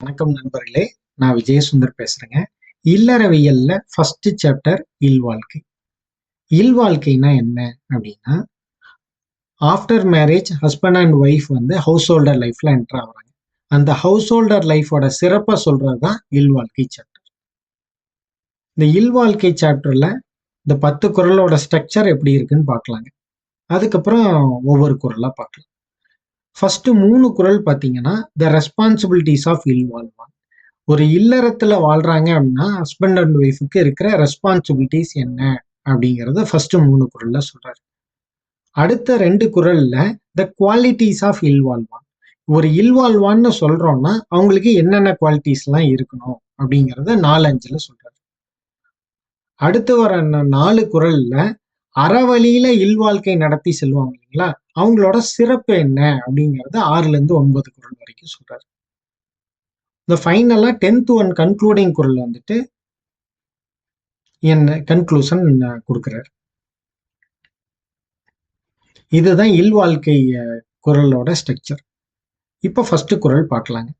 வணக்கம் நண்பர்களே நான் விஜயசுந்தர் பேசுறேங்க. இல்லறவியல்ல ஃபர்ஸ்ட் சாப்டர் இல்வாழ்க்கை இல்வாழ்க்கைனா என்ன அப்படின்னா after marriage husband and wife வந்து ஹவுஸ் ஹோல்டர் லைஃப்ல என்டர் ஆகுறாங்க. அந்த ஹவுஸ் ஹோல்டர் லைஃபோட சிறப்பை சொல்றது தான் இல்வாழ்க்கை சாப்டர் இந்த இல்வாழ்க்கை சாப்டர்ல இந்த பத்து குரலோட ஸ்ட்ரக்சர் எப்படி இருக்குன்னு பார்க்கலாங்க. அதுக்கப்புறம் ஒவ்வொரு குரலாக பார்க்கலாம். ஃபர்ஸ்ட் மூணு குரல் பார்த்தீங்கன்னா த ரெஸ்பான்சிபிலிட்டிஸ் ஆஃப் இல்வால்வான் ஒரு இல்லறத்துல வாழ்றாங்க அப்படின்னா ஹஸ்பண்ட் அண்ட் ஒய்ஃபுக்கு இருக்கிற ரெஸ்பான்சிபிலிட்டிஸ் என்ன? அப்படிங்கிறத ஃபர்ஸ்ட் மூணு குரல்ல சொல்றாரு. அடுத்த ரெண்டு குரல்ல த குவாலிட்டிஸ் ஆஃப் இல்வால்வான் ஒரு இல்வால்வான்னு சொல்றோம்னா அவங்களுக்கு என்னென்ன குவாலிட்டிஸ்லாம் இருக்கணும்? அப்படிங்கிறத நாலஞ்சுல சொல்றாரு. அடுத்து வர நாலு குரல்ல அறவழியில இல்வாழ்க்கை நடத்தி செல்வாங்க இல்லைங்களா? அவங்களோட சிறப்பு என்ன? அப்படிங்கிறது ஆறுல இருந்து ஒன்பது குரல் வரைக்கும் சொல்றாரு. இந்த ஃபைனலா டென்த் ஒன் கன்க்ளூடிங் குரல் வந்துட்டு என்ன கன்க்ளூஷன் கொடுக்குறாரு? இதுதான் இல்வாழ்க்கை குரலோட ஸ்ட்ரக்சர் இப்போ ஃபர்ஸ்ட் குரல் பார்க்கலாங்க.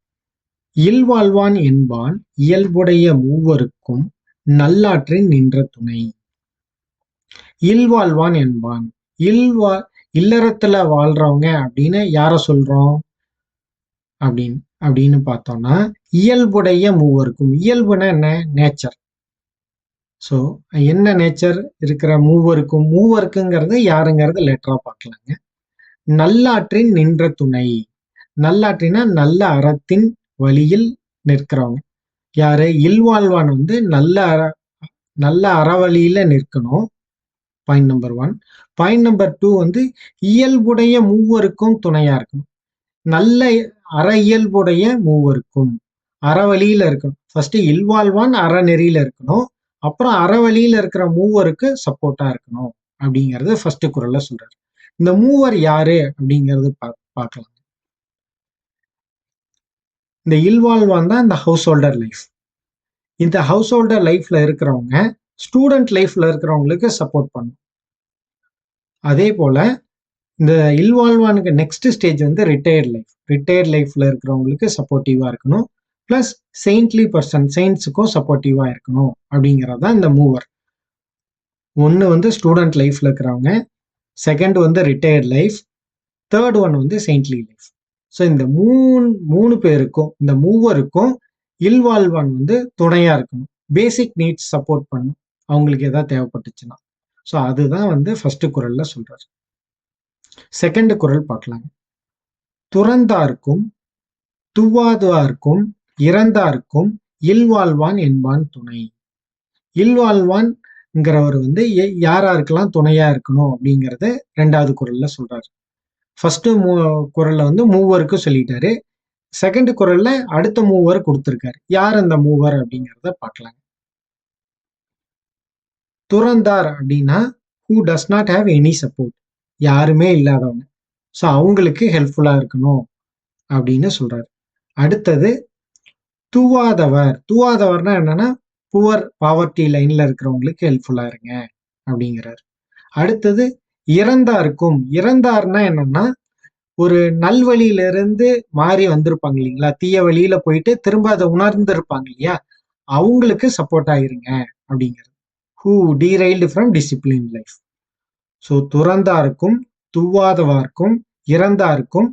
இல்வாழ்வான் என்பான் இயல்புடைய மூவருக்கும் நல்லாற்றின் நின்ற துணை. இல்வாழ்வான் என்பான். இல்வா இல்லறத்துல வாழ்றவங்க அப்படின்னு யார சொல்றோம்? அப்படின்னு அப்படின்னு பார்த்தோம்னா இயல்புடைய மூவருக்கும். இயல்புனா என்ன? நேச்சர் ஸோ என்ன நேச்சர் இருக்கிற மூவருக்கும். மூவருக்குங்கிறது யாருங்கிறது லெட்டரா பார்க்கலாங்க. நல்லாற்றின் நின்ற துணை. நல்லாற்றினா நல்ல அறத்தின் வழியில் நிற்கிறவங்க. யாரு? இல்வாழ்வான் வந்து நல்ல அற நல்ல அறவழியில நிற்கணும். Point number one point number two வந்து இயல்புடைய மூவருக்கும் துணையா இருக்கணும். நல்ல அற இயல்புடைய மூவருக்கும். அறவழியில இருக்கணும். ஃபர்ஸ்ட் இல்வாழ்வான் அறநெறியில இருக்கணும். அப்புறம் அறவழியில இருக்கிற மூவருக்கு சப்போர்ட்டா இருக்கணும். அப்படிங்கறது ஃபர்ஸ்ட் குரல்ல சொல்றாரு. இந்த மூவர் யாரு அப்படிங்கறது பா- பார்க்கலாம். இந்த இல்வாழ்வான் தான் இந்த ஹவுஸ் ஹோல்டர் லைஃப் இந்த ஹவுஸ் ஹோல்டர் லைஃப்ல இருக்கிறவங்க ஸ்டூடெண்ட் லைஃப்பில் இருக்கிறவங்களுக்கு சப்போர்ட் பண்ணும். அதே போல் இந்த இல்வால்வானுக்கு நெக்ஸ்ட் ஸ்டேஜ் வந்து ரிட்டையர்ட் லைஃப் ரிட்டையர்ட் லைஃப்பில் இருக்கிறவங்களுக்கு சப்போர்ட்டிவாக இருக்கணும். ப்ளஸ் செயின்ட்லி பர்சன் செயின்ஸுக்கும் சப்போர்ட்டிவாக இருக்கணும் அப்படிங்கிறது தான் இந்த மூவர் ஒன்று வந்து ஸ்டூடெண்ட் லைஃப்பில் இருக்கிறவங்க செகண்ட் வந்து ரிட்டையர்ட் லைஃப் தேர்ட் ஒன் வந்து செயின்ட்லி லைஃப் ஸோ இந்த மூணு மூணு பேருக்கும் இந்த மூவருக்கும் இல்வால்வான் வந்து துணையாக இருக்கணும். பேசிக் நீட்ஸ் சப்போர்ட் பண்ணும். அவங்களுக்கு எதாவது தேவைப்பட்டுச்சுன்னா. ஸோ அதுதான் வந்து ஃபர்ஸ்ட் குரல்ல சொல்றாரு. செகண்ட் குரல் பார்க்கலாங்க. துறந்தார்க்கும் துவாதுவார்க்கும் இறந்தார்க்கும் இல்வாழ்வான் என்பான் துணை. இல்வாழ்வான்ங்கிறவர் வந்து யாராருக்கெல்லாம் துணையா இருக்கணும் அப்படிங்கிறத ரெண்டாவது குரல்ல சொல்றாரு. ஃபர்ஸ்ட் மூ குரல்ல வந்து மூவருக்கும் சொல்லிட்டாரு. செகண்ட் குரல்ல அடுத்த மூவர் கொடுத்துருக்காரு. யார் அந்த மூவர் அப்படிங்கிறத பார்க்கலாங்க. துறந்தார் அப்படின்னா who does not have any support யாருமே இல்லாதவங்க. ஸோ அவங்களுக்கு ஹெல்ப்ஃபுல்லா இருக்கணும் அப்படின்னு சொல்றாரு. அடுத்தது தூவாதவர். தூவாதவர்னா என்னன்னா புவர் பாவர்ட்டி லைன்ல இருக்கிறவங்களுக்கு ஹெல்ப்ஃபுல்லா இருங்க அப்படிங்கிறாரு. அடுத்தது இறந்தாருக்கும். இறந்தார்னா என்னன்னா ஒரு நல்வழியிலிருந்து மாறி வந்திருப்பாங்க இல்லைங்களா? தீய வழியில போயிட்டு திரும்ப அதை உணர்ந்திருப்பாங்க இல்லையா? அவங்களுக்கு சப்போர்ட் ஆயிருங்க அப்படிங்கிறது. Who derailed from discipline life so துறந்தாருக்கும் துவாதவார்க்கும் இறந்தாருக்கும்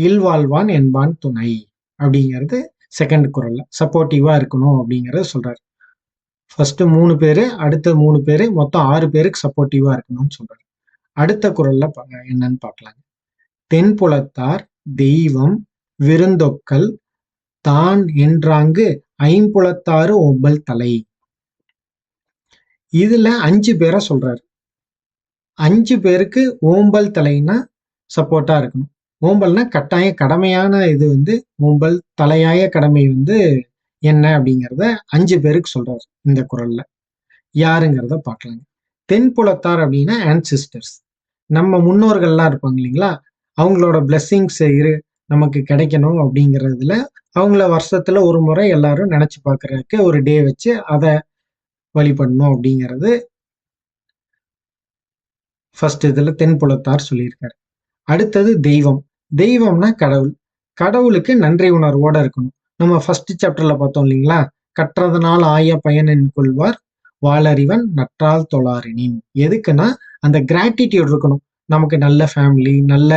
இல்வாழ்வான் என்பான் துணை அப்படிங்கிறது செகண்ட் குரல்ல. சப்போர்ட்டிவா இருக்கணும் அப்படிங்கிறத சொல்றாரு. ஃபர்ஸ்ட் மூணு பேரு அடுத்த மூணு பேரு மொத்தம் ஆறு பேருக்கு சப்போர்ட்டிவா இருக்கணும்னு சொல்றாரு. அடுத்த குரல்ல பா- என்னன்னு பார்க்கலாம். தென்புலத்தார் தெய்வம் விருந்தொக்கல் தான் என்றாங்கு ஐம்புலத்தாறு ஒம்பல் தலை. இதுல அஞ்சு பேரை சொல்றாரு. அஞ்சு பேருக்கு ஓம்பல் தலைன்னா சப்போர்ட்டா இருக்கணும். ஓம்பல்னா கட்டாய கடமையான இது வந்து ஓம்பல் தலையாய கடமை வந்து என்ன அப்படிங்கிறத அஞ்சு பேருக்கு சொல்றாரு இந்த குரல்ல. யாருங்கிறத பார்க்கலாங்க. தென்புலத்தார் அப்படின்னா ஆன்சிஸ்டர்ஸ் நம்ம முன்னோர்கள்லாம் இருப்பாங்க இல்லைங்களா? அவங்களோட பிளெஸ்ஸிங்ஸ் இரு நமக்கு கிடைக்கணும் அப்படிங்கிறதுல அவங்கள வருஷத்துல ஒரு முறை எல்லாரும் நினைச்சு பார்க்கறதுக்கு ஒரு டே வச்சு அதை வழிபடணும் அப்படிங்கிறது ஃபர்ஸ்ட் இதில் தென்புலத்தார் சொல்லியிருக்காரு. அடுத்தது தெய்வம். தெய்வம்னா கடவுள். கடவுளுக்கு நன்றி உணர்வோட இருக்கணும். நம்ம ஃபர்ஸ்ட் சாப்டர்ல பார்த்தோம் இல்லைங்களா? கற்றதனால் ஆய பயனின் கொள்வார் வாளறிவன் நற்றால் தொழாரினின் எதுக்குன்னா அந்த கிராட்டிடியூட் இருக்கணும். நமக்கு நல்ல ஃபேமிலி நல்ல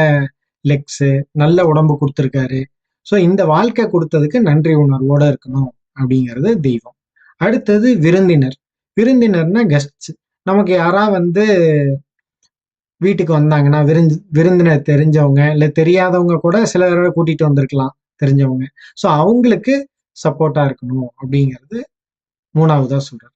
லெக்ஸு நல்ல உடம்பு கொடுத்துருக்காரு. ஸோ இந்த வாழ்க்கை கொடுத்ததுக்கு நன்றி உணர்வோட இருக்கணும் அப்படிங்கிறது தெய்வம். அடுத்தது விருந்தினர். விருந்தினர்னா கெஸ்ட்ஸ் நமக்கு யாரா வந்து வீட்டுக்கு வந்தாங்கன்னா விருந்து விருந்தினர் தெரிஞ்சவங்க இல்லை தெரியாதவங்க கூட சில தடவை கூட்டிட்டு வந்திருக்கலாம் தெரிஞ்சவங்க. ஸோ அவங்களுக்கு சப்போர்ட்டா இருக்கணும் அப்படிங்கிறது மூணாவதா சொல்றாரு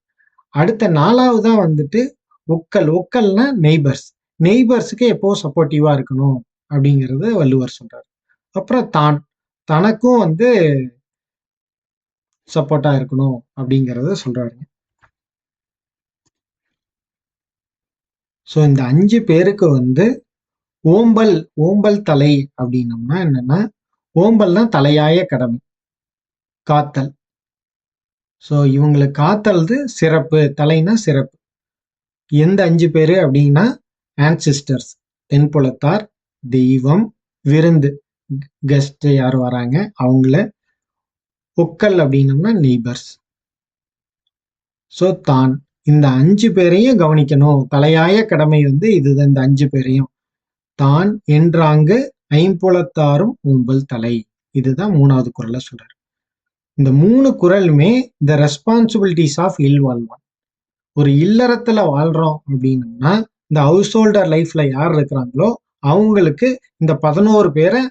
அடுத்த நாலாவதா வந்துட்டு ஒக்கல் ஒக்கல்னா நெய்பர்ஸ் நெய்பர்ஸுக்கு எப்போ சப்போர்ட்டிவா இருக்கணும் அப்படிங்கிறது வள்ளுவர் சொல்றாரு. அப்புறம் தான் தனக்கும் வந்து சப்போர்ட்டா இருக்கணும் அப்படிங்கிறத சொல்றாருங்க. ஸோ இந்த அஞ்சு பேருக்கு வந்து ஓம்பல் ஓம்பல் தலை அப்படின்னம்னா என்னன்னா ஓம்பல்னா தலையாய கடமை. காத்தல். ஸோ இவங்களுக்கு காத்தல்து சிறப்பு தலைனா சிறப்பு. எந்த அஞ்சு பேர் அப்படின்னா ஆன்சிஸ்டர்ஸ் தென்புலத்தார் தெய்வம் விருந்து. கெஸ்ட் யார் வராங்க? அவங்கள ஒக்கல் அப்படின்னம்னா நெய்பர்ஸ் ஸோ தான். இந்த அஞ்சு பேரையும் கவனிக்கணும். தலையாய கடமை வந்து இதுதான் இந்த அஞ்சு பேரையும். தான் என்றாங்கு ஐம்புலத்தாரும் உம்பல் தலை. இதுதான் மூணாவது குரல்ல சொல்றாரு. இந்த மூணு குரலுமே இந்த ரெஸ்பான்சிபிலிட்டிஸ் ஆஃப் இல் வாழ்வான். ஒரு இல்லறத்துல வாழ்றோம் அப்படின்னம்னா இந்த ஹவுஸ் ஹோல்டர் லைஃப்ல யார் இருக்கிறாங்களோ அவங்களுக்கு இந்த பதினோரு பேரை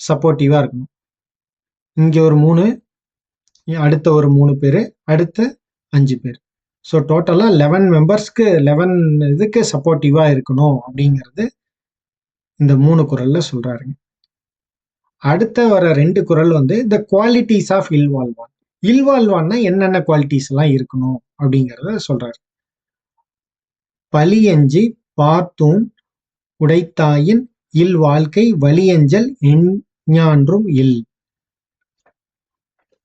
சப்போர்ட்டிவா இருக்கணும். இங்க ஒரு மூணு அடுத்த ஒரு மூணு பேர் அடுத்த அஞ்சு பேர். ஸோ டோட்டலாக லெவன் மெம்பர்ஸ்க்கு லெவன் இதுக்கு சப்போர்ட்டிவாக இருக்கணும் அப்படிங்கிறது இந்த மூணு குரலில் சொல்கிறாருங்க அடுத்த வர ரெண்டு குரல் வந்து த குவாலிட்டிஸ் ஆஃப் இல்வால்வான் இல்வால்வான்னா என்னென்ன குவாலிட்டிஸ் எல்லாம் இருக்கணும் அப்படிங்கிறத சொல்கிறாரு பலியஞ்சி பார்த்தூன் உடைத்தாயின் இல் வாழ்க்கை வலியஞ்சல் எஞ்ஞான்றும் இல்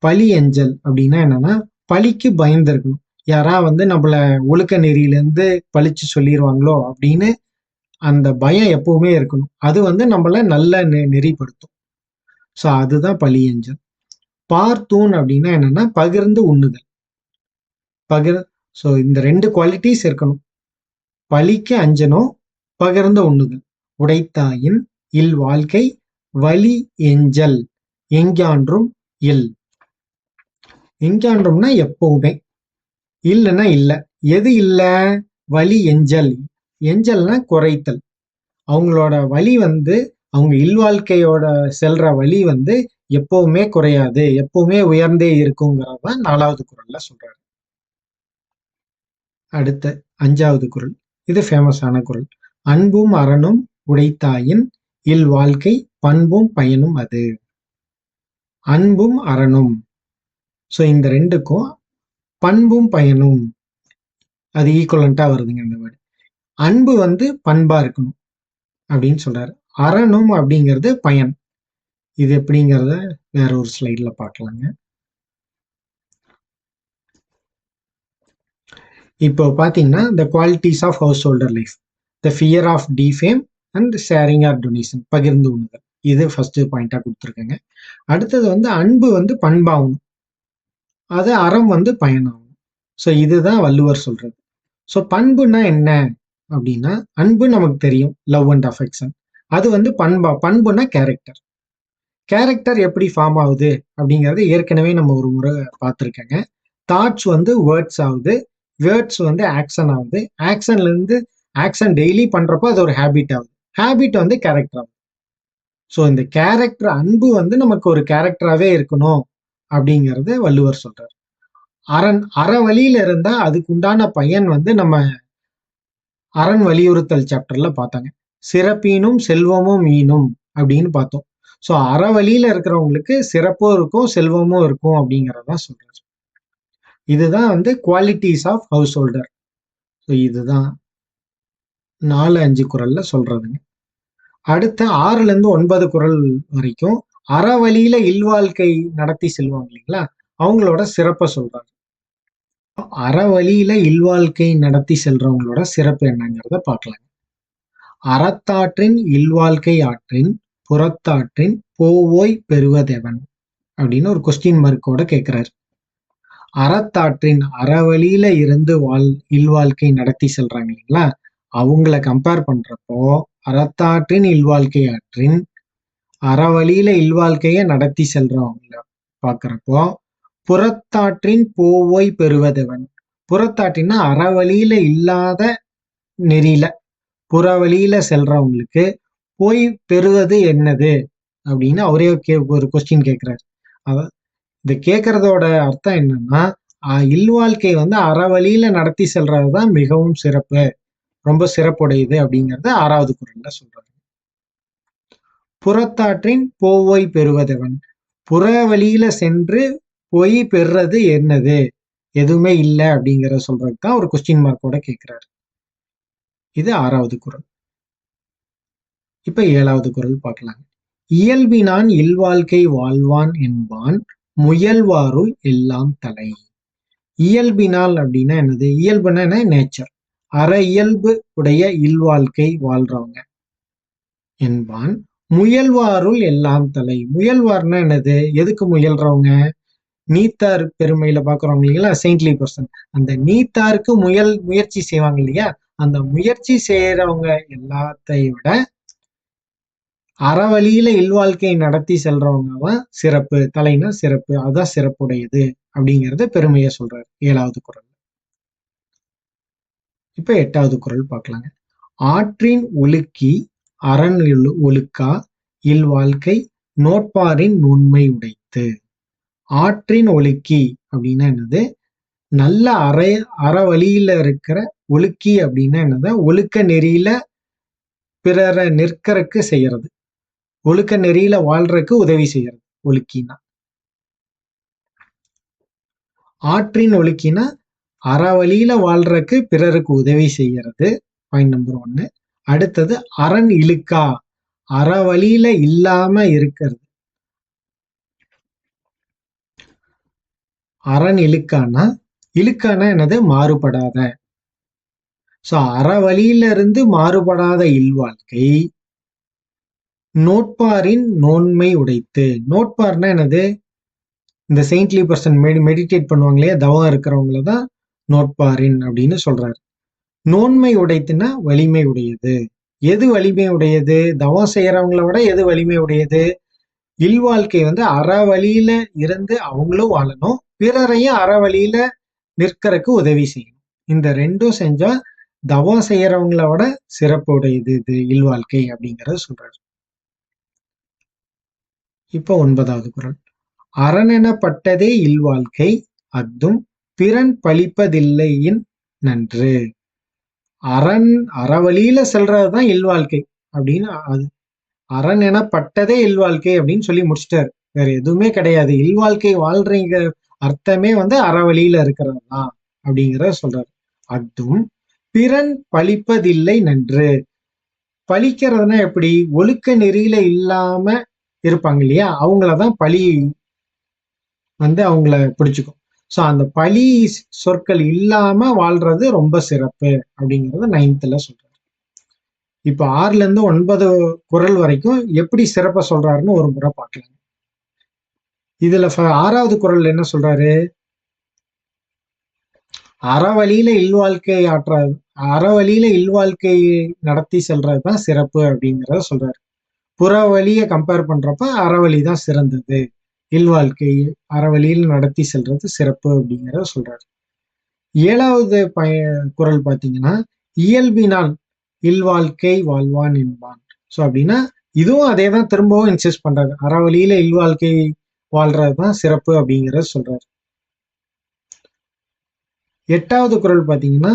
பலியஞ்சல் அப்படின்னா என்னன்னா பழிக்கு பயந்துருக்கணும் யாரா வந்து நம்மள ஒழுக்க நெறியிலேருந்து பழிச்சு சொல்லிடுவாங்களோ அப்படின்னு அந்த பயம் எப்பவுமே இருக்கணும். அது வந்து நம்மள நல்ல நெ- நெறிப்படுத்தும். ஸோ அதுதான் பழியஞ்சல் பார்த்தூன் அப்படின்னா என்னன்னா பகிர்ந்து உண்ணுதல். பகிர் ஸோ இந்த ரெண்டு குவாலிட்டிஸ் இருக்கணும். பழிக்கு அஞ்சனும் பகிர்ந்த உண்ணுதல். உடைத்தாயின் இல் வாழ்க்கை வலி எஞ்சல் எங்கான்றும் இல். எங்கான்றும்னா எப்பவுமே. இல்லைன்னா இல்லை. எது இல்லை? வலி எஞ்சல். எஞ்சல்னா குறைத்தல். அவங்களோட வலி வந்து அவங்க இல்வாழ்க்கையோட செல்ற வழி வந்து எப்பவுமே குறையாது. எப்பவுமே உயர்ந்தே இருக்குங்கிறத நாலாவது குரல்ல சொல்றாரு. அடுத்த அஞ்சாவது குரல். இது ஃபேமஸான குரல். அன்பும் அறனும் உடைத்தாயின் இல் வாழ்க்கை பண்பும் பயனும் அது. அன்பும் அறனும் ஸோ இந்த ரெண்டுக்கும் பண்பும் பயனும். அது ஈக்குவலண்டா வருதுங்க இந்த வேர்டு அன்பு வந்து பண்பா இருக்கணும் அப்படின்னு சொல்றாரு. அரணும் அப்படிங்கிறது பயன். இது எப்படிங்கிறத வேற ஒரு ஸ்லைட்ல பார்க்கலாங்க. இப்போ பார்த்தீங்கன்னா the qualities of house holder life the fear of defame and sharing or donation பகிர்ந்து உண்ணுதல். இது ஃபர்ஸ்ட் பாயிண்டா கொடுத்துருக்கேங்க. அடுத்தது வந்து அன்பு வந்து பண்பாகணும். அது அறம் வந்து பயனாகும். ஸோ இதுதான் வள்ளுவர் சொல்றது. ஸோ பண்புனா என்ன? அப்படின்னா அன்பு நமக்கு தெரியும். லவ் அண்ட் அஃபெக்ஷன் அது வந்து பண்பா பண்புனா கேரக்டர் கேரக்டர் எப்படி ஃபார்ம் ஆகுது? அப்படிங்கிறது ஏற்கனவே நம்ம ஒரு முறை பார்த்துருக்கேங்க. தாட்ஸ் வந்து வேர்ட்ஸ் ஆகுது. வேர்ட்ஸ் வந்து ஆக்ஷன் ஆகுது. ஆக்ஷன்லேருந்து ஆக்ஷன் டெய்லி பண்ணுறப்போ அது ஒரு ஹேபிட் ஆகுது. ஹேபிட் வந்து கேரக்டர் ஆகுது. ஸோ இந்த கேரக்டர் அன்பு வந்து நமக்கு ஒரு கேரக்டராகவே இருக்கணும். அப்படிங்கிறது வள்ளுவர் சொல்றார். அரண் அற வழியில இருந்தா அதுக்கு உண்டான பயன் வந்து நம்ம அரண் வலியுறுத்தல் சாப்டர்ல பார்த்தாங்க. சிறப்பீனும் செல்வமும் மீனும் அப்படின்னு பார்த்தோம். ஸோ அற வழியில இருக்கிறவங்களுக்கு சிறப்பும் இருக்கும் செல்வமும் இருக்கும் அப்படிங்கிறதா சொல்றாரு. இதுதான் வந்து qualities of house holder so இதுதான் நாலு அஞ்சு குரல்ல சொல்றதுங்க. அடுத்த ஆறுல இருந்து ஒன்பது குரல் வரைக்கும் அறவழியில இல்வாழ்க்கை நடத்தி செல்வாங்க இல்லைங்களா? அவங்களோட சிறப்பை சொல்றாங்க. அறவழியில இல்வாழ்க்கை நடத்தி செல்றவங்களோட சிறப்பு என்னங்கிறத பார்க்கலாங்க. அறத்தாற்றின் இல்வாழ்க்கை ஆற்றின் புறத்தாற்றின் போவோய் பெறுவதெவன் அப்படின்னு ஒரு கொஸ்டின் மார்க்கோட கேட்கிறாரு அறத்தாற்றின் அறவழியில இருந்து வாழ் இல்வாழ்க்கை நடத்தி செல்றாங்க இல்லைங்களா? அவங்கள கம்பேர் பண்றப்போ அறத்தாற்றின் இல்வாழ்க்கை ஆற்றின் அறவழியில இல்வாழ்க்கைய நடத்தி செல்றவங்கள பாக்குறப்போ புறத்தாற்றின் போவோய் பெறுவதவன். புறத்தாற்றின்னா அறவழியில இல்லாத நெறியில புறவழியில செல்றவங்களுக்கு போய் பெறுவது என்னது? அப்படின்னு அவரே கே ஒரு கொஸ்டின் கேட்கிறாரு அவ இது கேட்கறதோட அர்த்தம் என்னன்னா இல்வாழ்க்கை வந்து அறவழியில நடத்தி செல்றதுதான் மிகவும் சிறப்பு ரொம்ப சிறப்புடையது அப்படிங்கிறத ஆறாவது குரல்ல சொல்றாரு. புறத்தாற்றின் போவோய் பெறுவதவன். புற வழியில சென்று போய் பெறுறது என்னது? எதுவுமே இல்லை அப்படிங்கிற சொல்றது தான் ஒரு கொஸ்டின் மார்க்கோட கேட்கிறாரு இது ஆறாவது குரல். இப்ப ஏழாவது குரல் பார்க்கலாம். இயல்பினான் இல்வாழ்க்கை வாழ்வான் என்பான் முயல்வாருள் எல்லாம் தலை. இயல்பினால் அப்படின்னா என்னது? இயல்புனா என்ன? நேச்சர் அற இயல்பு உடைய இல்வாழ்க்கை வாழ்றவங்க என்பான் முயல்வாருள் எல்லாம் தலை. முயல்வார்னா என்னது? எதுக்கு முயல்றவங்க? நீத்தார் பெருமையில பாக்குறவங்க இல்லைங்களா? செயின்ட்லி பர்சன் அந்த நீத்தாருக்கு முயல் முயற்சி செய்வாங்க இல்லையா? அந்த முயற்சி செய்யறவங்க எல்லாத்தை விட அறவழியில இல்வாழ்க்கை நடத்தி செல்றவங்க தான் சிறப்பு தலைனா சிறப்பு அதுதான் சிறப்புடையது அப்படிங்கறத பெருமைய சொல்றாரு ஏழாவது குரல் இப்ப எட்டாவது குரல் பார்க்கலாங்க ஆற்றின் ஒழுக்கி அறன் ஒழுக்கா இல்வாழ்க்கை நோட்பாரின் நுண்மை உடைத்து. ஆற்றின் ஒழுக்கி அப்படின்னா என்னது? நல்ல அற அறவழியில இருக்கிற ஒழுக்கி அப்படின்னா என்னது? ஒழுக்க நெறியில பிறரை நிற்கறக்கு செய்யறது. ஒழுக்க நெறியில வாழ்றதுக்கு உதவி செய்யறது ஒழுக்கினா ஆற்றின் ஒழுக்கினா அறவழியில வாழ்றதுக்கு பிறருக்கு உதவி செய்யறது பாயிண்ட் நம்பர் ஒன்னு. அடுத்தது அரண் இழுக்கா. அறவழியில இல்லாம இருக்கிறது. அரண் இழுக்கானா இழுக்கானா என்னது? மாறுபடாத. சோ அறவழியில இருந்து மாறுபடாத இல்வாழ்க்கை. நோட்பாரின் நோன்மை உடைத்து. நோட்பார்னா என்னது? இந்த செயின்ட்லி பர்சன் மெடி மெடிடேட் பண்ணுவாங்க இல்லையா? தவம் இருக்கிறவங்கள தான் நோட்பாரின் அப்படின்னு சொல்றாரு. நோன்மை உடைத்துனா வலிமை உடையது எது வலிமை உடையது தவம் செய்யறவங்கள விட எது வலிமை உடையது இல்வாழ்க்கை வந்து அறவழியில இருந்து அவங்களும் வாழணும். பிறரையும் அறவழியில நிற்கறக்கு உதவி செய்யணும். இந்த ரெண்டும் செஞ்சா தவம் செய்யறவங்கள விட சிறப்பு உடையது இது இல்வாழ்க்கை அப்படிங்கறத சொல்றாரு. இப்போ ஒன்பதாவது குரல். அரணெனப்பட்டதே இல்வாழ்க்கை அத்தும் பிறன் பழிப்பதில்லையின் நன்று. அரண் அறவழியில செல்றதுதான் இல்வாழ்க்கை அப்படின்னு அது. அரண் எனப்பட்டதே இல்வாழ்க்கை அப்படின்னு சொல்லி முடிச்சிட்டாரு. வேற எதுவுமே கிடையாது. இல்வாழ்க்கை வாழ்றீங்க அர்த்தமே வந்து அறவழியில இருக்கிறது தான் அப்படிங்கிறத சொல்றாரு. அதுவும் பிறன் பழிப்பதில்லை நன்று. பழிக்கிறதுனா எப்படி? ஒழுக்க நெறியில இல்லாம இருப்பாங்க இல்லையா? அவங்களதான் பழி வந்து அவங்கள பிடிச்சுக்கும். ஸோ அந்த பழி சொற்கள் இல்லாம வாழ்றது ரொம்ப சிறப்பு அப்படிங்கறத நைன்த்தில் சொல்றாரு. இப்போ ஆறுல இருந்து ஒன்பது குரல் வரைக்கும் எப்படி சிறப்பை சொல்றாருன்னு ஒரு முறை பார்க்கலாம். இதுல ஆறாவது குரல் என்ன சொல்றாரு? அறவழியில இல்வாழ்க்கை ஆற்ற அறவழியில இல்வாழ்க்கை நடத்தி செல்றதுதான் சிறப்பு அப்படிங்கிறத சொல்றாரு. புற வழியை கம்பேர் பண்றப்ப அறவழி தான் சிறந்தது. இல்வாழ்க்கையை அறவழியில் நடத்தி செல்றது சிறப்பு அப்படிங்கிறத சொல்றாரு. ஏழாவது பய குரல் பார்த்தீங்கன்னா இயல்பினால் இல்வாழ்க்கை வாழ்வான் என்பான். ஸோ அப்படின்னா இதுவும் அதே தான் திரும்பவும் இன்சிஸ்ட் பண்றாரு. அறவழியில இல்வாழ்க்கை வாழ்றதுதான் சிறப்பு அப்படிங்கிறத சொல்றாரு. எட்டாவது குரல் பார்த்தீங்கன்னா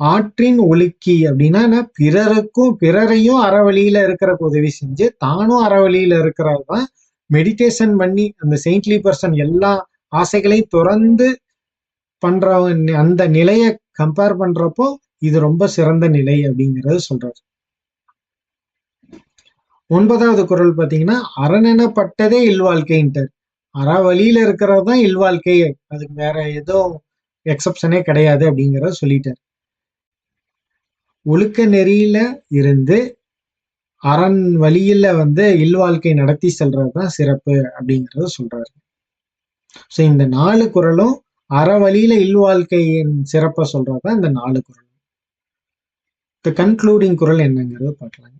ஆற்றின் ஒழுக்கி அப்படின்னா பிறருக்கும் பிறரையும் அறவழியில இருக்கிற உதவி செஞ்சு தானும் அறவழியில இருக்கிறது தான் மெடிடேஷன் பண்ணி அந்த செயின்ட்லி பர்சன் எல்லா ஆசைகளையும் துறந்து பண்றவங்க அந்த நிலையை கம்பேர் பண்றப்போ இது ரொம்ப சிறந்த நிலை அப்படிங்கறது சொல்றாரு. ஒன்பதாவது குரல் பாத்தீங்கன்னா அரணெனப்பட்டதே இல்வாழ்க்கைன்ட்டார். அறவழியில இருக்கிறது தான் இல்வாழ்க்கை. அதுக்கு வேற எதுவும் எக்ஸப்ஷனே கிடையாது அப்படிங்கிறத சொல்லிட்டார். ஒழுக்க நெறியில இருந்து அரண் வழியில வந்து இல்வாழ்க்கை நடத்தி செல்றது தான் சிறப்பு அப்படிங்கிறத சொல்றாரு. ஸோ இந்த நாலு குரலும் அறவழியில இல்வாழ்க்கையின் சிறப்பை சொல்றதுதான் இந்த நாலு குரல் இந்த கன்க்ளூடிங் குரல் என்னங்கிறத பார்க்கலாங்க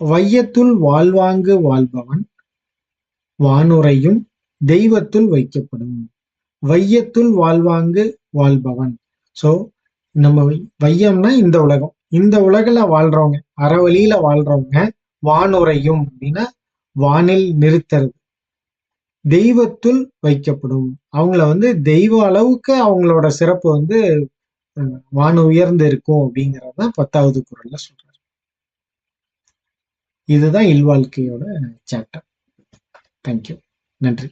வையத்துள் வாழ்வாங்கு வாழ்பவன் வானுரையும் தெய்வத்துள் வைக்கப்படும். வையத்துள் வாழ்வாங்கு வாழ்பவன். ஸோ நம்ம வையம்னா இந்த உலகம். இந்த உலகில் வாழ்றவங்க அறவழியில வாழ்றவங்க வானுரையும் அப்படின்னா வானில் நிறுத்துறது தெய்வத்துள் வைக்கப்படும். அவங்கள வந்து தெய்வ அளவுக்கு அவங்களோட சிறப்பு வந்து வான உயர்ந்து இருக்கும் அப்படிங்கிறது தான் பத்தாவது குரல்ல சொல்றாரு. இதுதான் இல்வாழ்க்கையோட சாப்டர் தேங்க்யூ நன்றி.